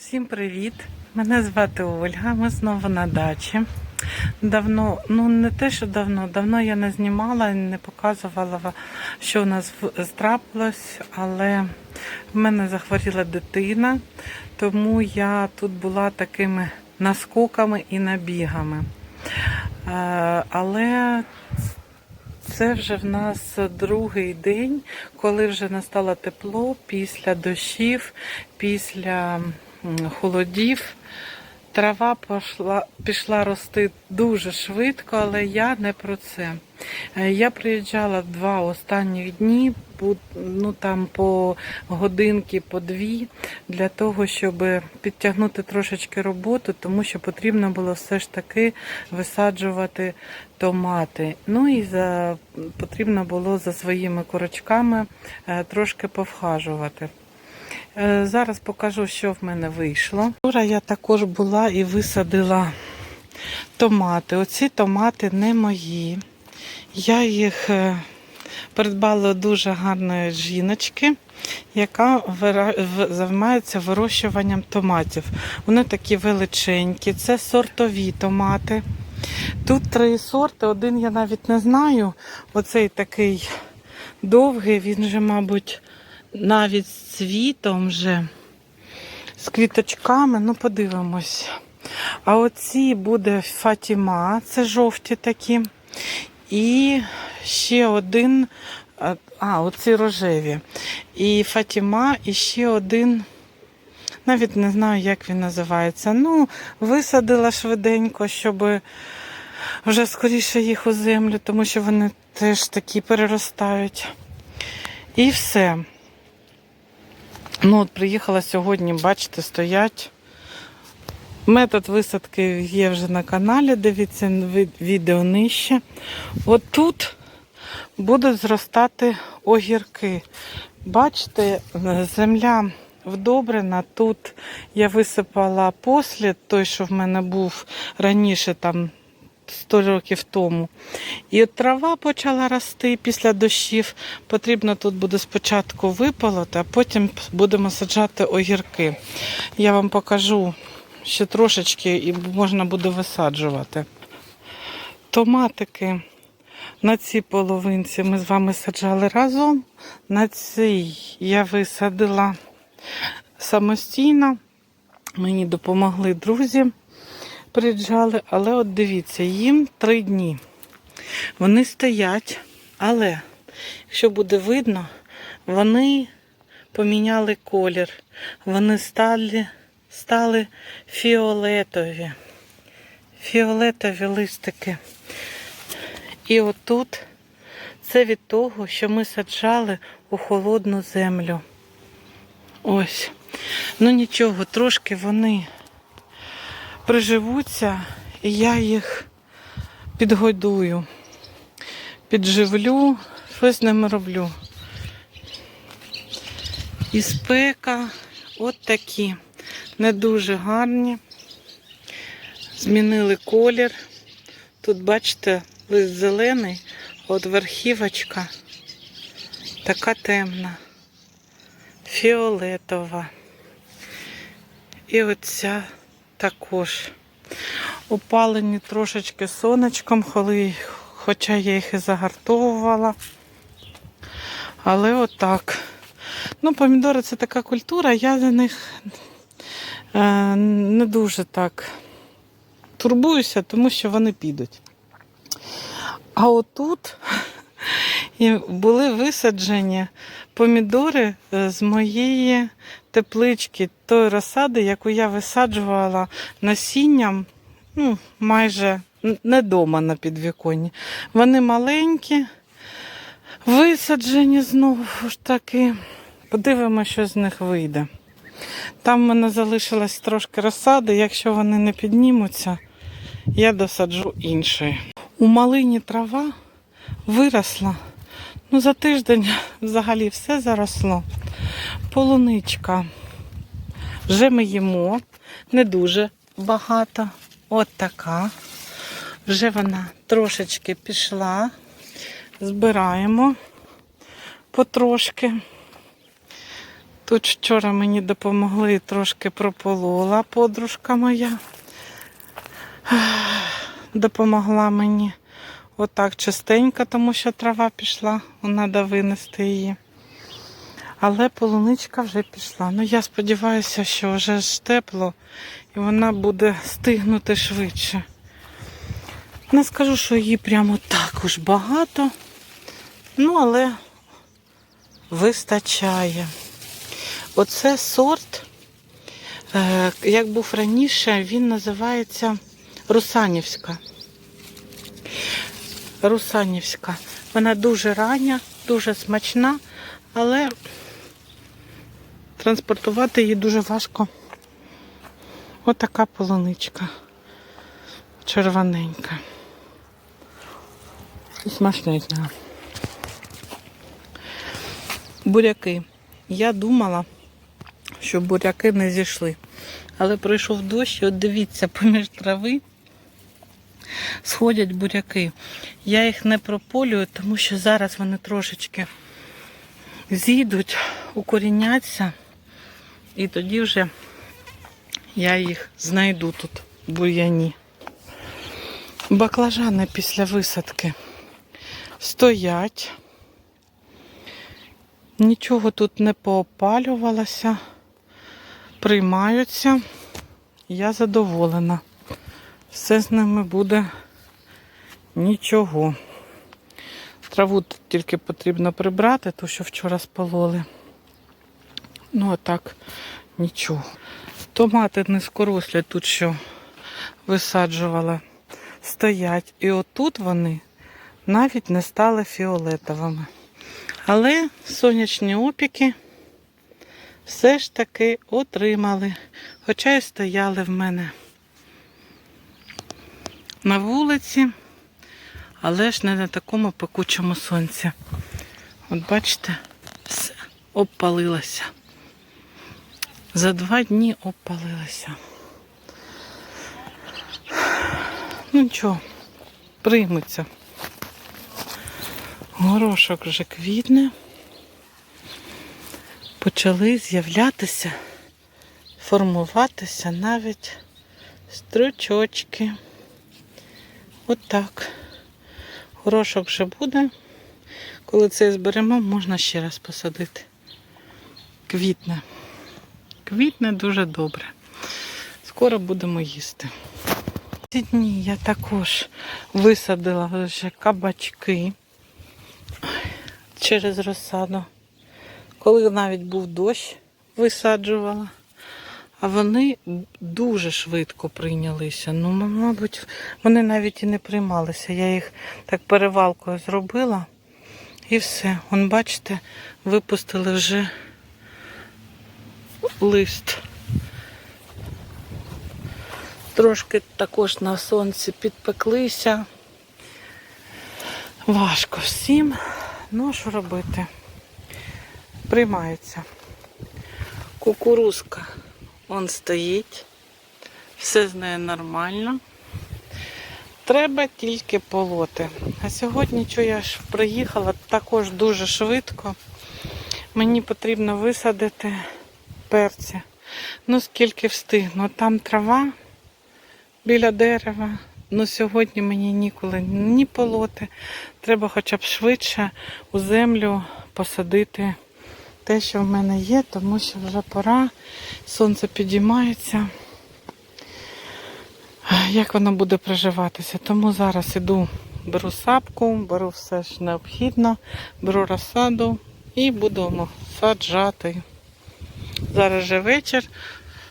Всім привіт! Мене звати Ольга. Ми знову на дачі. Давно, ну не те, що давно, давно я не знімала, не показувала, що у нас в- трапилось, але в мене захворіла дитина, тому я тут була такими наскоками і набігами. Е, Але це вже в нас другий день, коли вже настало тепло після дощів, після холодів. Трава пішла, пішла рости дуже швидко, але я не про це. Е, Я приїжджала два останніх дні, ну там по годинки, по дві, для того, щоб підтягнути трошечки роботу, тому що потрібно було все ж таки висаджувати томати. Ну і за, потрібно було за своїми курочками е, трошки повхажувати. Е, Зараз покажу, що в мене вийшло. Вчора я також була і висадила томати. Оці томати не мої. Я їх е, придбала дуже гарної жіночки, яка займається вирощуванням томатів. Вони такі величенькі, це сортові томати. Тут три сорти, один я навіть не знаю. Оцей такий довгий, він же, мабуть, навіть з цвітом вже, з квіточками, ну подивимось. А оці буде Фатіма, це жовті такі. І ще один, а, оці рожеві. І Фатіма, і ще один, навіть не знаю, як він називається. Ну, висадила швиденько, щоб вже скоріше їх у землю, тому що вони теж такі переростають. І все. Ну, от приїхала сьогодні, бачите, стоять. Метод висадки є вже на каналі, дивіться відео нижче. От тут будуть зростати огірки. Бачите, земля вдобрена. Тут я висипала послід, той, що в мене був раніше, там 100 років тому. І от трава почала рости після дощів. Потрібно тут буде спочатку випалити, а потім будемо саджати огірки. Я вам покажу ще трошечки і можна буде висаджувати. Томатики на цій половинці ми з вами саджали разом. На цій я висадила самостійно. Мені допомогли друзі приїжджали, але от дивіться, їм три дні. Вони стоять, але якщо буде видно, вони поміняли колір. Вони стали, стали фіолетові. Фіолетові листики. І отут це від того, що ми саджали у холодну землю. Ось. Ну нічого, трошки вони приживуться, і я їх підгодую, підживлю, щось з ними роблю. І спека, от такі, не дуже гарні. Змінили колір. Тут, бачите, лист зелений, от верхівочка така темна, фіолетова. І оця також. Опалені трошечки сонечком, коли, хоча я їх і загартовувала. Але отак. Ну, помідори це така культура, я за них е, не дуже так турбуюся, тому що вони підуть. А отут і були висаджені помідори е, з моєї теплички, тої розсади, яку я висаджувала насінням, ну, майже не дома на підвіконні. Вони маленькі, висаджені знову ж таки. Подивимося, що з них вийде. Там в мене залишилось трошки розсади, якщо вони не піднімуться, я досаджу іншої. У малині трава виросла. Ну, за тиждень взагалі все заросло. Полуничка. Вже ми їмо, не дуже багато. От така. Вже вона трошечки пішла. Збираємо потрошки. Тут вчора мені допомогли трошки прополола подружка моя. Допомогла мені отак частенько, тому що трава пішла, треба винести її. Але полуничка вже пішла. Ну я сподіваюся, що вже ж тепло і вона буде стигнути швидше. Не скажу, що її прямо так уж багато, ну але вистачає. Оце сорт, е, як був раніше, він називається Русанівська. Русанівська. Вона дуже рання, дуже смачна, але транспортувати її дуже важко. Отака полуничка. Червоненька. І смачненька. Буряки. Я думала, що буряки не зійшли. Але пройшов дощ, і от дивіться, поміж трави сходять буряки. Я їх не прополюю, тому що зараз вони трошечки зійдуть, укоріняться, і тоді вже я їх знайду тут бур'яні. Баклажани після висадки стоять. Нічого тут не поопалювалося, приймаються. Я задоволена. Все з ними буде нічого. Траву тільки потрібно прибрати, ту, що вчора спололи. Ну, а так, нічого. Томати низькорослі тут що висаджувала, стоять. І отут вони навіть не стали фіолетовими. Але сонячні опіки все ж таки отримали, хоча й стояли в мене на вулиці, але ж не на такому пекучому сонці. От бачите, все обпалилося. За два дні обпалилося. Ну нічого, приймуться. Горошок вже квітне. Почали з'являтися, формуватися навіть стручочки. Отак. Горошок вже буде. Коли це зберемо, можна ще раз посадити. Квітне. Квітне дуже добре. Скоро будемо їсти. Ці дні я також висадила вже кабачки через розсаду. Коли навіть був дощ, висаджувала. А вони дуже швидко прийнялися. Ну, мабуть, вони навіть і не приймалися. Я їх так перевалкою зробила і все. Вон, бачите, випустили вже лист. Трошки також на сонці підпеклися. Важко всім. Ну, що робити? Приймається. Кукурузка. Он стоїть. Все з нею нормально. Треба тільки полоти. А сьогодні, що я ж приїхала, також дуже швидко. Мені потрібно висадити перці. Ну, скільки встигну. Там трава біля дерева. Ну, сьогодні мені ніколи ні полоти. Треба хоча б швидше у землю посадити те, що в мене є, тому що вже пора, сонце підіймається. Як воно буде приживатися? Тому зараз іду, беру сапку, беру все ж необхідно, беру розсаду і будемо саджати. Зараз же вечір,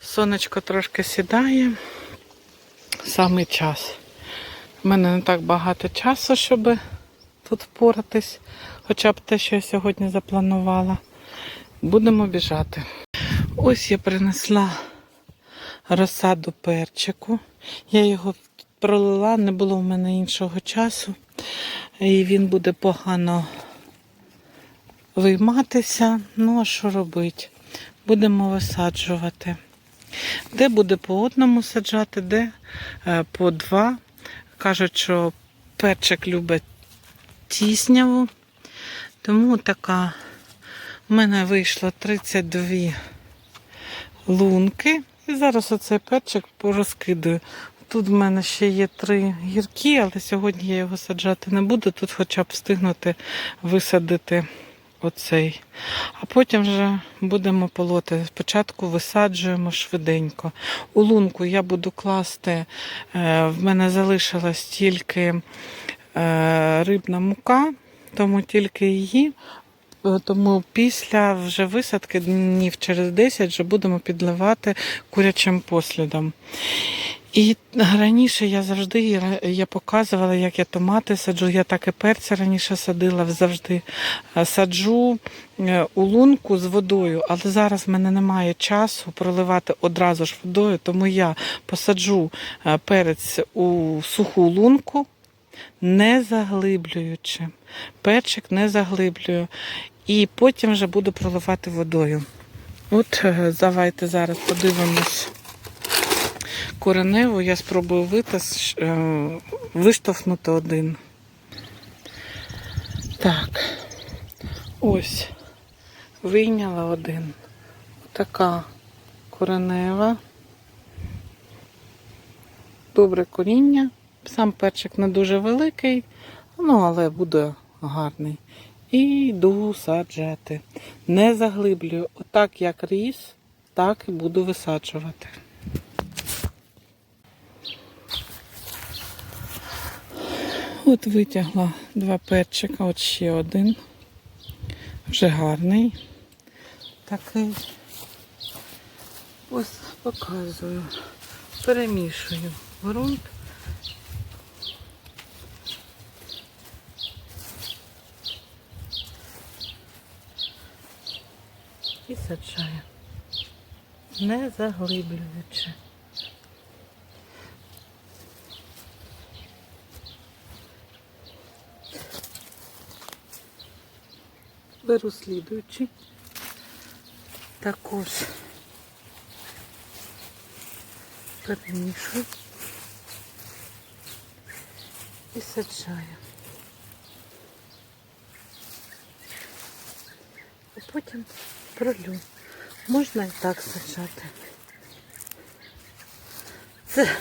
сонечко трошки сідає. Саме час. У мене не так багато часу, щоб тут впоратись, хоча б те, що я сьогодні запланувала. Будемо біжати. Ось я принесла розсаду перчику. Я його пролила, не було в мене іншого часу. І він буде погано вийматися. Ну, а що робити? Будемо висаджувати. Де буде по одному саджати, де е, по два. Кажуть, що перчик любить тісняву. Тому така У мене вийшло 32 лунки. І зараз оцей перчик порозкидаю. Тут в мене ще є три гіркі, але сьогодні я його саджати не буду. Тут хоча б встигнути висадити оцей. А потім вже будемо полоти. Спочатку висаджуємо швиденько. У лунку я буду класти, е, в мене залишилась тільки е, рибна мука, тому тільки її. Тому після вже висадки днів через 10 вже будемо підливати курячим послідом. І раніше я завжди я показувала, як я томати саджу. Я так і перці раніше садила завжди. Саджу е, у лунку з водою, але зараз в мене немає часу проливати одразу ж водою, тому я посаджу е, перець у суху лунку, не заглиблюючи. Перчик не заглиблюю. І потім вже буду проливати водою. От е, давайте зараз подивимось кореневу. Я спробую витас, е, виштовхнути один. Так, ось, вийняла один. Така коренева. Добре коріння. Сам перчик не дуже великий, ну але буде гарний. І йду саджати. Не заглиблюю. Отак як ріс, так і буду висаджувати. От витягла два перчика, от ще один. Вже гарний. Такий. Ось показую. Перемішую ґрунт. І саджаю. Не заглиблюючи. Беру слідуючий. Також перемішую і саджаю. А потім пролю. Можна і так саджати. Це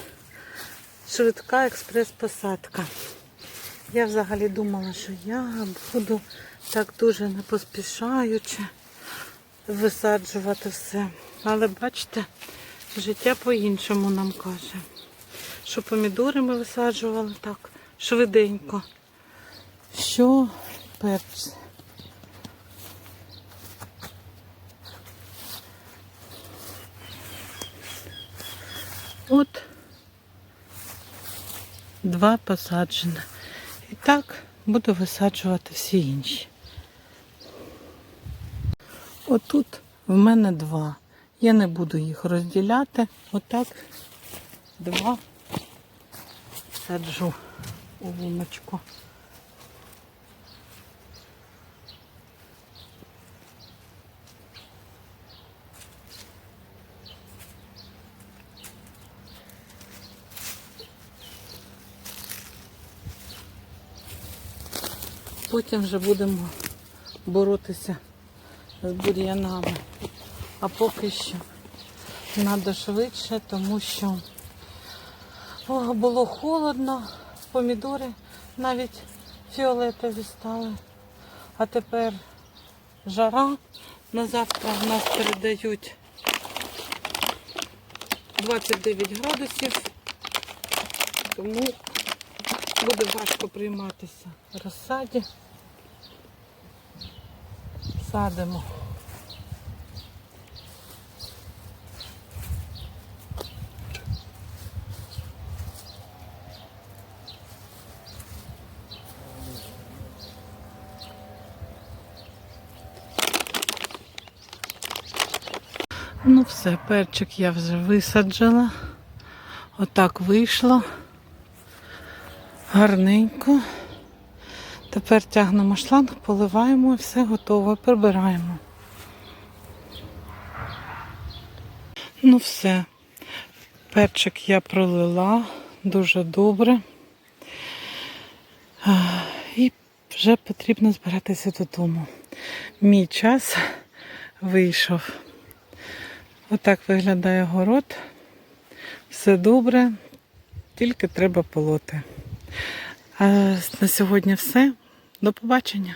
швидка експрес-посадка. Я взагалі думала, що я буду так дуже не поспішаючи висаджувати все. Але бачите, життя по-іншому нам каже. Що помідори ми висаджували так швиденько. Що перці. От два посаджені. І так буду висаджувати всі інші. Отут в мене два. Я не буду їх розділяти. Отак два саджу у луночку. Потім вже будемо боротися з бур'янами. А поки що треба швидше, тому що було холодно, помідори навіть фіолетові стали. А тепер жара. На завтра в нас передають 29 градусів, тому буде важко прийматися розсаді. Садимо. Ну все, перчик я вже висаджала. Отак вийшло. Гарненько. Тепер тягнемо шланг, поливаємо і все готово, прибираємо. Ну все, перчик я пролила дуже добре. І вже потрібно збиратися додому. мій час вийшов. Отак виглядає город. Все добре, тільки треба полоти. А на сьогодні все. До побачення.